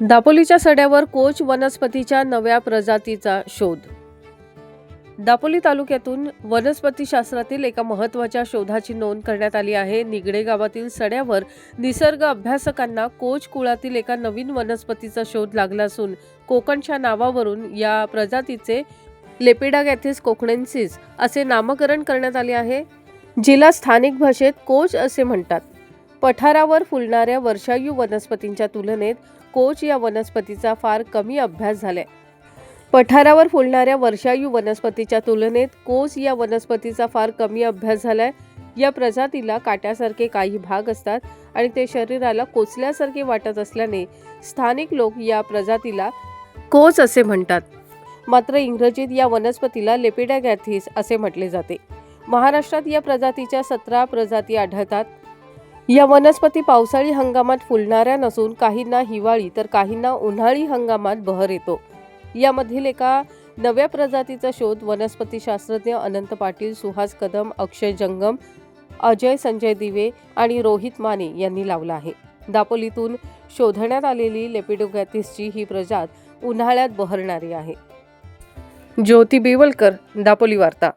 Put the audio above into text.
दापोलीच्या सड्यावर कोच वनस्पतीच्या नव्या प्रजातीचा शोध. दापोली तालुक्यातून वनस्पतीशास्त्रातील एका महत्त्वाच्या शोधाची नोंद करण्यात आली आहे. निगडे गावातील सड्यावर निसर्ग अभ्यासकांना कोच कुळातील एका नवीन वनस्पतीचा शोध लागला असून कोकणच्या नावावरून या प्रजातीचे लेपिडागॅथिस कोकणेन्सिस असे नामकरण करण्यात आले आहे. जिला स्थानिक भाषेत कोच असे म्हणतात. पठारावर फुलणाऱ्या वर्षायू वनस्पतींच्या तुलनेत कोच या वनस्पतीचा फार कमी अभ्यास झालाय. पठारावर फुलणाऱ्या वर्षायू वनस्पतीच्या तुलनेत कोच या वनस्पतीचा फार कमी अभ्यास झालाय. या प्रजातीला काट्यासारखे काही भाग असतात आणि ते शरीराला कोचल्यासारखे वाटत असल्याने स्थानिक लोक या प्रजातीला कोच असे म्हणतात. मात्र इंग्रजीत या वनस्पतीला लेपिडॅगॅथिस असे म्हटले जाते. महाराष्ट्रात या प्रजातीच्या सतरा प्रजाती आढळतात. या वनस्पती पावसाळी हंगामात फुलणाऱ्या नसून काहींना हिवाळी तर काहींना उन्हाळी हंगामात बहर येतो. यामधील एका नव्या प्रजातीचा शोध वनस्पतीशास्त्रज्ञ अनंत पाटील सुहास कदम अक्षय जंगम अजय संजय दिवे आणि रोहित माने यांनी लावला आहे. दापोलीतून शोधण्यात आलेली लेपिडोगॅथिसची ही प्रजात उन्हाळ्यात बहरणारी आहे. ज्योती बेवलकर दापोली वार्ता.